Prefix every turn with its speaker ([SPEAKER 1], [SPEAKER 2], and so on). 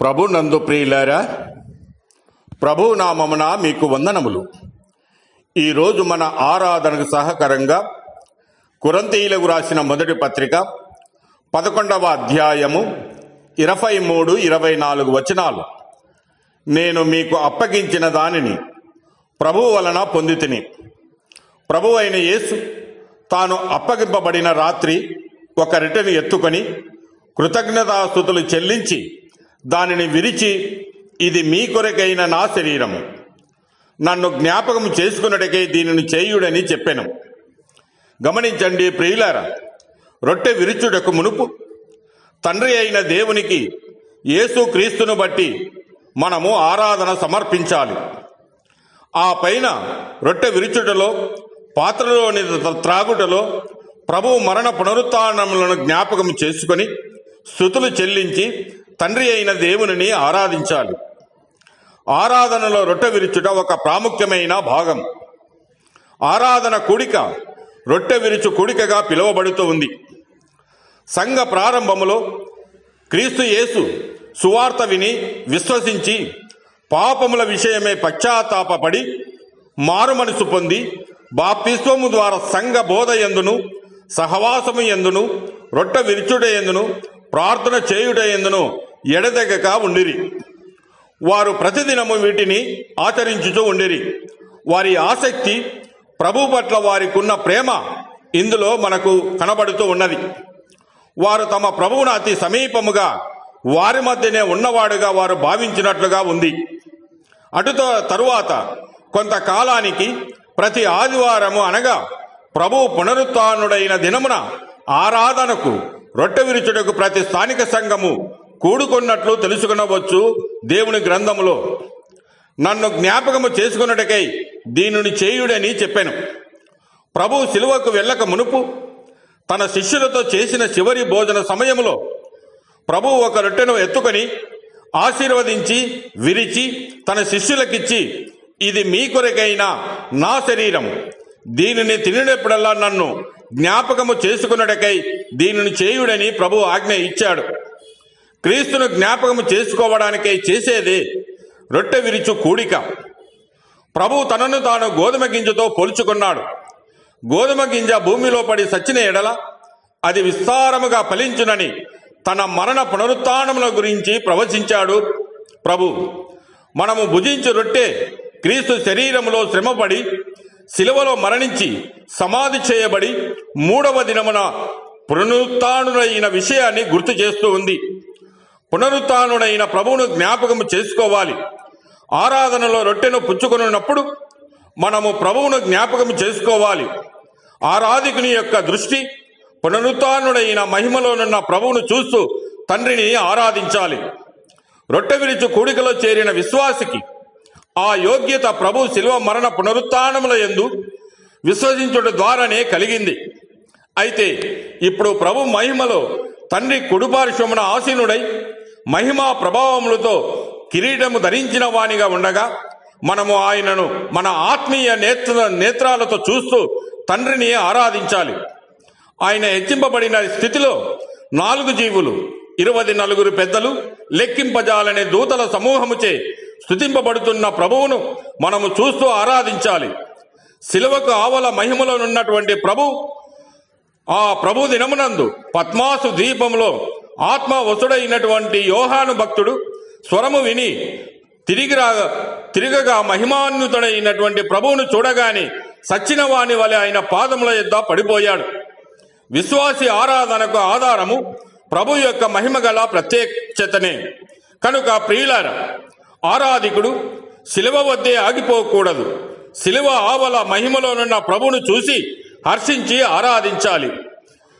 [SPEAKER 1] ప్రభు నందు ప్రియులారా ప్రభు నామమున మీకు వందనములు. ఈరోజు మన ఆరాధనకు సహకరంగా కురంతీయులకు రాసిన మొదటి పత్రిక పదకొండవ అధ్యాయము ఇరవై మూడు ఇరవై నాలుగు వచనాలు. నేను మీకు అప్పగించిన దానిని ప్రభు వలన పొందితిని. ప్రభు అయిన యేసు తాను అప్పగింపబడిన రాత్రి ఒక రిటను ఎత్తుకొని కృతజ్ఞతాస్థుతులు చెల్లించి దానిని విరిచి ఇది మీ కొరకైన నా శరీరము. నన్ను జ్ఞాపకం చేసుకున్నటకై దీనిని చేయుడని చెప్పాను. గమనించండి ప్రియులారా రొట్టె విరుచుటకు మునుపు తండ్రి అయిన దేవునికి యేసు క్రీస్తును బట్టి మనము ఆరాధన సమర్పించాలి. ఆ పైన రొట్టె విరుచుటలో పాత్రలోని త్రాగుటలో ప్రభువు మరణ పునరుత్నములను జ్ఞాపకం చేసుకొని స్థుతులు చెల్లించి తండ్రి అయిన దేవునిని ఆరాధించాలి. ఆరాధనలో రొట్టె విరుచుట ఒక ప్రాముఖ్యమైన భాగం. ఆరాధన కూడిక రొట్టె విరుచు కూడికగా పిలువబడుతూ ఉంది. సంఘ ప్రారంభములో క్రీస్తు యేసు సువార్త విని విశ్వసించి పాపముల విషయమే పశ్చాత్తాపడి మారుమనసు పొంది బాప్తిస్వము ద్వారా సంఘ బోధ ఎందును సహవాసము ఎందును రొట్ట విరుచుట ఎందును ప్రార్థన చేయుట ఎందును ఎడతెగక ఉండిరి. వారు ప్రతిదినము వీటిని ఆచరించుతూ ఉండిరి. వారి ఆసక్తి ప్రభు పట్ల వారికున్న ప్రేమ ఇందులో మనకు కనబడుతూ ఉన్నది. వారు తమ ప్రభువును అతి సమీపముగా వారి మధ్యనే ఉన్నవాడుగా వారు భావించినట్లుగా ఉంది. అటుతో తరువాత కొంతకాలానికి ప్రతి ఆదివారము అనగా ప్రభు పునరుత్డైన దినమున ఆరాధనకు రొట్టె విరుచుటకు ప్రతి స్థానిక సంఘము కూడుకున్నట్లు తెలుసుకునవచ్చు దేవుని గ్రంథములో. నన్ను జ్ఞాపకము చేసుకున్నటకై దీనిని చేయుడని చెప్పాను. ప్రభు శిలువకు వెళ్ళక మునుపు తన శిష్యులతో చేసిన చివరి భోజన సమయంలో ప్రభు ఒక రొట్టెను ఎత్తుకొని ఆశీర్వదించి విరిచి తన శిష్యులకిచ్చి ఇది మీ కొరకైన నా శరీరం దీనిని తినేటప్పుడల్లా నన్ను జ్ఞాపకము చేసుకున్నటకై దీనిని చేయుడని ప్రభు ఆజ్ఞ ఇచ్చాడు. క్రీస్తును జ్ఞాపకం చేసుకోవడానికై చేసేది రొట్టె విరుచు కూడిక. ప్రభు తనను తాను గోధుమ గింజతో పోల్చుకున్నాడు. గోధుమ గింజ భూమిలో పడి సచ్చిన ఎడల అది విస్తారముగా ఫలించునని తన మరణ పునరుత్నముల గురించి ప్రవచించాడు ప్రభు. మనము భుజించు రొట్టె క్రీస్తు శరీరములో శ్రమపడి శిలువలో మరణించి సమాధి చేయబడి మూడవ దినమున పునరుత్నుడైన విషయాన్ని గుర్తు చేస్తూ ఉంది. పునరుత్డైన ప్రభువును జ్ఞాపకం చేసుకోవాలి. ఆరాధనలో రొట్టెను పుచ్చుకొనున్నప్పుడు మనము ప్రభువును జ్ఞాపకం చేసుకోవాలి. ఆరాధికుని యొక్క దృష్టి పునరుత్డైన మహిమలోనున్న ప్రభువును చూస్తూ తండ్రిని ఆరాధించాలి. రొట్టె విరిచు కూడికలో చేరిన విశ్వాసికి ఆ యోగ్యత ప్రభు శిల్వ మరణ పునరుత్నముల ఎందు విశ్వసించుట ద్వారానే కలిగింది. అయితే ఇప్పుడు ప్రభు మహిమలో తండ్రి కుడుపార్శ్వమున ఆసీనుడై మహిమా ప్రభావములతో కిరీటము ధరించిన వానిగా ఉండగా మనము ఆయనను మన ఆత్మీయ నేత్ర నేత్రాలతో చూస్తూ తండ్రిని ఆరాధించాలి. ఆయన హెచ్చింపబడిన స్థితిలో నాలుగు జీవులు ఇరవై నలుగురు పెద్దలు లెక్కింపజాలనే దూతల సమూహముచే స్థుతింపబడుతున్న ప్రభువును మనము చూస్తూ ఆరాధించాలి. శిలువకు ఆవల మహిమలోనున్నటువంటి ప్రభు ఆ ప్రభు దినమునందు పద్మాసు ద్వీపంలో ఆత్మ వసుడైనటువంటి యోహాను భక్తుడు స్వరము విని తిరిగి రా తిరిగగా మహిమాన్వితుడైనటువంటి ప్రభువును చూడగానే సచ్చిన వాని వలె ఆయన పాదముల యొద్ద పడిపోయాడు. విశ్వాసి ఆరాధనకు ఆధారము ప్రభు యొక్క మహిమ గల ప్రత్యక్షతనే కనుక ప్రియులార ఆరాధికుడు శిలువ వద్దే ఆగిపోకూడదు. శిలువ ఆవల మహిమలోనున్న ప్రభును చూసి హర్షించి ఆరాధించాలి.